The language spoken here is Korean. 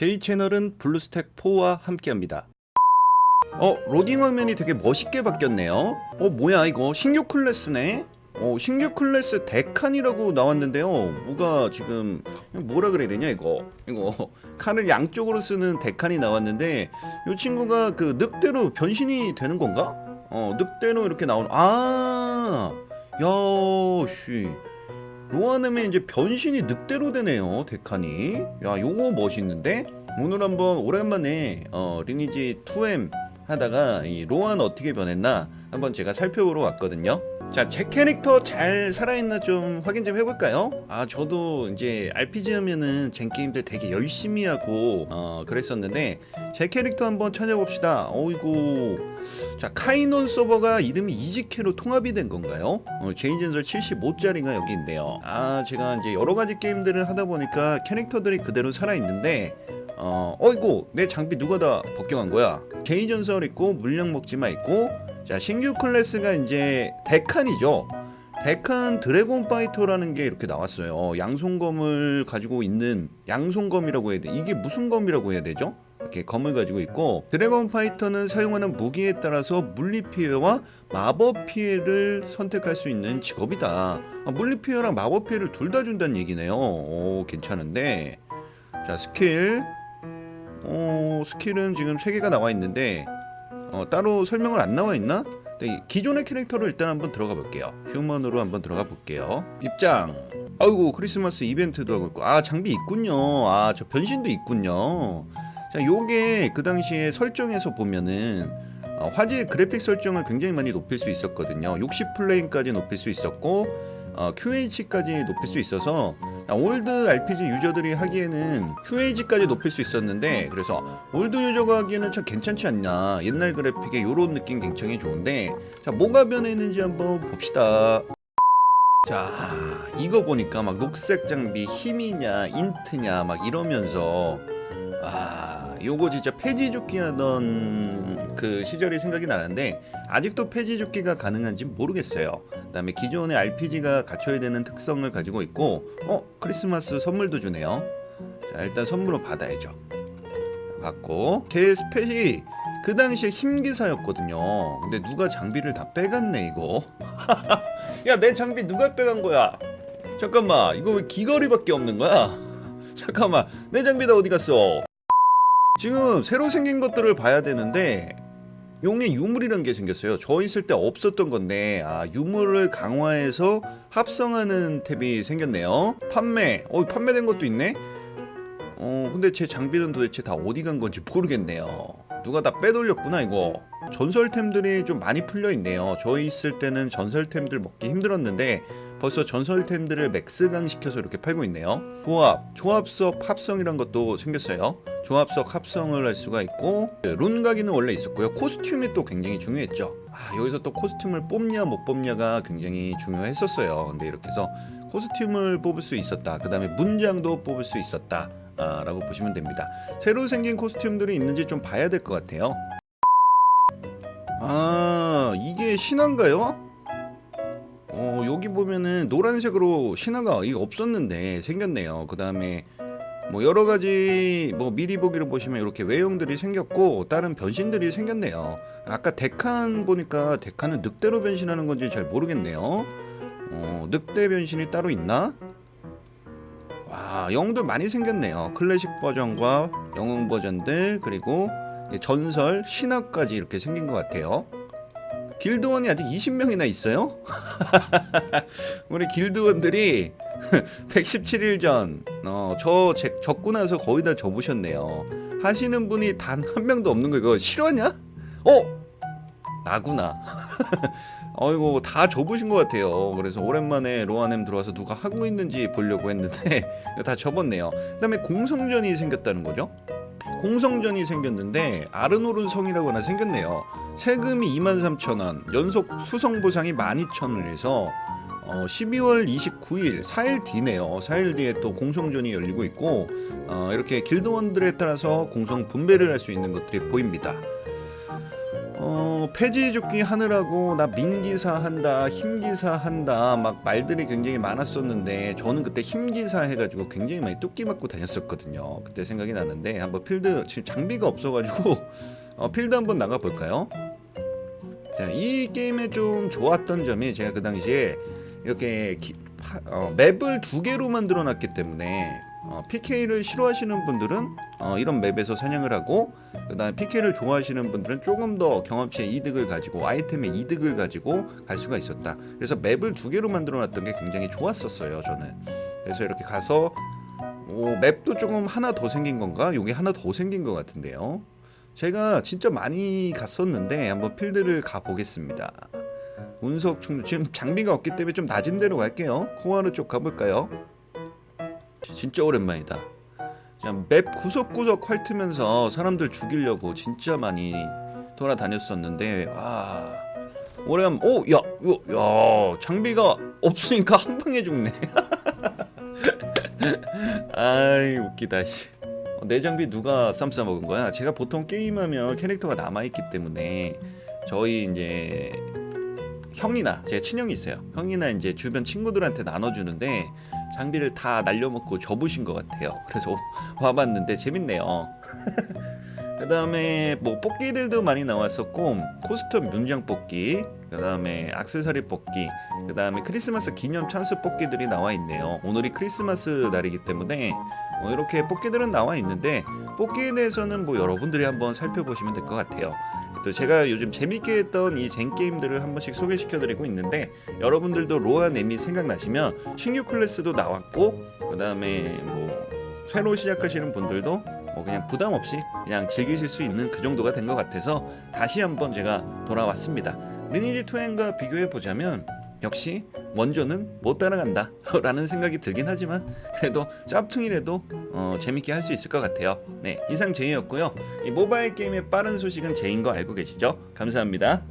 저희 채널은 블루스택 4와 함께합니다. 어 로딩 화면이 되게 멋있게 바뀌었네요. 어 뭐야 이거 신규 클래스네. 어 신규 클래스 데칸이라고 나왔는데요. 뭐가 지금 뭐라 그래야 되냐 이거 이거 칸을 양쪽으로 쓰는 데칸이 나왔는데 이 친구가 그 늑대로 변신이 되는 건가? 어 늑대로 이렇게 나오는 아 야씨 로아넴의 이제 변신이 늑대로 되네요 데칸이 야 요거 멋있는데? 오늘 한번 오랜만에 어 리니지 2M 하다가 이 로아는 어떻게 변했나 한번 제가 살펴보러 왔거든요 자 제 캐릭터 잘 살아있나 좀 확인 좀 해볼까요? 아 저도 이제 RPG 하면은 젠 게임들 되게 열심히 하고 어 그랬었는데 제 캐릭터 한번 찾아봅시다 어이구 자 카이논 서버가 이름이 이지케로 통합이 된 건가요? 어, 제인전설 75짜리가 여기 있네요. 아 제가 이제 여러 가지 게임들을 하다 보니까 캐릭터들이 그대로 살아 있는데 어 어이구 내 장비 누가 다 벗겨간 거야? 제이전설 있고 물량 먹지마 있고 자 신규 클래스가 이제 데칸이죠. 데칸 드래곤 파이터라는 게 이렇게 나왔어요. 양손검을 가지고 있는 양손검이라고 해야 돼. 이게 무슨 검이라고 해야 되죠? 이렇게 검을 가지고 있고 드래곤 파이터는 사용하는 무기에 따라서 물리 피해와 마법 피해를 선택할 수 있는 직업이다. 아, 물리 피해랑 마법 피해를 둘 다 준다는 얘기네요. 오, 괜찮은데. 자, 스킬. 어, 스킬은 지금 세 개가 나와 있는데 어, 따로 설명을 안 나와 있나? 네, 기존의 캐릭터로 일단 한번 들어가 볼게요. 휴먼으로 한번 들어가 볼게요. 입장. 아이고 크리스마스 이벤트도 하고 있고 아 장비 있군요. 아 저 변신도 있군요. 자, 요게 그 당시에 설정에서 보면은 어, 화질 그래픽 설정을 굉장히 많이 높일 수 있었거든요. 60 플레임까지 높일 수 있었고 어, QH까지 높일 수 있어서 아, 올드 RPG 유저들이 하기에는 QH까지 높일 수 있었는데 그래서 올드 유저가 하기에는 참 괜찮지 않냐. 옛날 그래픽의 요런 느낌 굉장히 좋은데 자 뭐가 변했는지 한번 봅시다. 자 이거 보니까 막 녹색 장비 힘이냐 인트냐 막 이러면서 아 요거 진짜 폐지 죽기 하던 그 시절이 생각이 나는데 아직도 폐지 죽기가 가능한지 모르겠어요. 그다음에 기존의 RPG가 갖춰야 되는 특성을 가지고 있고 어 크리스마스 선물도 주네요. 자 일단 선물로 받아야죠. 받고. 걔 스펫이 그 당시에 힘기사였거든요. 근데 누가 장비를 다 빼갔네 이거. 야 내 장비 누가 빼간 거야? 잠깐만 이거 왜 귀걸이밖에 없는 거야? 잠깐만 내 장비 다 어디 갔어 지금 새로 생긴 것들을 봐야 되는데 용의 유물이라는 게 생겼어요. 저 있을 때 없었던 건데 아 유물을 강화해서 합성하는 탭이 생겼네요. 판매, 어 판매된 것도 있네. 어 근데 제 장비는 도대체 다 어디 간 건지 모르겠네요. 누가 다 빼돌렸구나 이거. 전설템들이 좀 많이 풀려 있네요. 저 있을 때는 전설템들 먹기 힘들었는데 벌써 전설템들을 맥스강 시켜서 이렇게 팔고 있네요. 조합, 조합석 합성이란 것도 생겼어요. 조합석 합성을 할 수가 있고 룬 가기는 원래 있었고요. 코스튬이 또 굉장히 중요했죠. 아, 여기서 또 코스튬을 뽑냐 못 뽑냐가 굉장히 중요했었어요. 근데 이렇게 해서 코스튬을 뽑을 수 있었다. 그 다음에 문장도 뽑을 수 있었다. 아, 라고 보시면 됩니다. 새로 생긴 코스튬들이 있는지 좀 봐야 될 것 같아요. 아, 이게 신화인가요? 어, 여기 보면은 노란색으로 신화가 없었는데 생겼네요. 그 다음에 뭐 여러 가지 뭐 미리 보기를 보시면 이렇게 외형들이 생겼고 다른 변신들이 생겼네요. 아까 데칸 보니까 데칸은 늑대로 변신하는 건지 잘 모르겠네요. 어, 늑대 변신이 따로 있나? 와, 영웅들 많이 생겼네요. 클래식 버전과 영웅 버전들 그리고 전설 신화까지 이렇게 생긴 것 같아요. 길드원이 아직 20명이나 있어요? 우리 길드원들이 117일 전, 어, 저 제, 적고 나서 거의 다 접으셨네요. 하시는 분이 단 한 명도 없는 거 이거 실화냐? 어? 나구나. 어이구 다 접으신 것 같아요. 그래서 오랜만에 로아넴 들어와서 누가 하고 있는지 보려고 했는데 다 접었네요. 그다음에 공성전이 생겼다는 거죠. 공성전이 생겼는데 아르노른 성이라고 하나 생겼네요. 세금이 23,000원, 연속 수성 보상이 12,000원 해서 어, 12월 29일 4일 뒤네요. 4일 뒤에 또 공성전이 열리고 있고 어, 이렇게 길드원들에 따라서 공성 분배를 할 수 있는 것들이 보입니다. 어, 폐지 죽기 하느라고 나 민기사 한다, 힘기사 한다 막 말들이 굉장히 많았었는데 저는 그때 힘기사 해가지고 굉장히 많이 뚝기 맞고 다녔었거든요. 그때 생각이 나는데 한번 필드 지금 장비가 없어가지고 어, 필드 한번 나가 볼까요? 자, 이 게임에 좀 좋았던 점이 제가 그 당시에 이렇게 기- 파- 어, 맵을 두 개로 만들어 놨기 때문에 어, PK를 싫어하시는 분들은 어, 이런 맵에서 사냥을 하고 그다음에 PK를 좋아하시는 분들은 조금 더 경험치의 이득을 가지고 아이템의 이득을 가지고 갈 수가 있었다. 그래서 맵을 두 개로 만들어 놨던 게 굉장히 좋았었어요. 저는. 그래서 이렇게 가서 오, 맵도 조금 하나 더 생긴 건가? 여기 하나 더 생긴 것 같은데요. 제가 진짜 많이 갔었는데 한번 필드를 가 보겠습니다. 운석 충전 지금 장비가 없기 때문에 좀 낮은 데로 갈게요. 코아르 쪽 가볼까요? 진짜 오랜만이다. 그냥 맵 구석구석 핥으면서 사람들 죽이려고 진짜 많이 돌아다녔었는데 와 오래간 오야 야 장비가 없으니까 한 방에 죽네. 아이 웃기다 씨. 어, 내 장비 누가 쌈싸 먹은 거야? 제가 보통 게임하면 캐릭터가 남아 있기 때문에 저희 이제 형이나 제 친형이 있어요. 형이나 이제 주변 친구들한테 나눠주는데 장비를 다 날려먹고 접으신 것 같아요. 그래서 와봤는데 재밌네요. 그 다음에 뭐 뽑기들도 많이 나왔었고 코스튬 문장 뽑기, 그 다음에 악세사리 뽑기, 그 다음에 크리스마스 기념 찬스 뽑기들이 나와 있네요. 오늘이 크리스마스 날이기 때문에 뭐 이렇게 뽑기들은 나와 있는데 뽑기에 대해서는 뭐 여러분들이 한번 살펴보시면 될 것 같아요. 또 제가 요즘 재밌게 했던 이 젠 게임들을 한 번씩 소개시켜드리고 있는데 여러분들도 로아 네미 생각나시면 신규 클래스도 나왔고 그 다음에 뭐 새로 시작하시는 분들도 뭐 그냥 부담 없이 그냥 즐기실 수 있는 그 정도가 된 것 같아서 다시 한번 제가 돌아왔습니다. 리니지 2N과 비교해 보자면 역시 원조는 못 따라간다 라는 생각이 들긴 하지만 그래도 짭퉁이라도 어, 재밌게 할 수 있을 것 같아요. 네 이상 제이였고요. 이 모바일 게임의 빠른 소식은 제인 거 알고 계시죠? 감사합니다.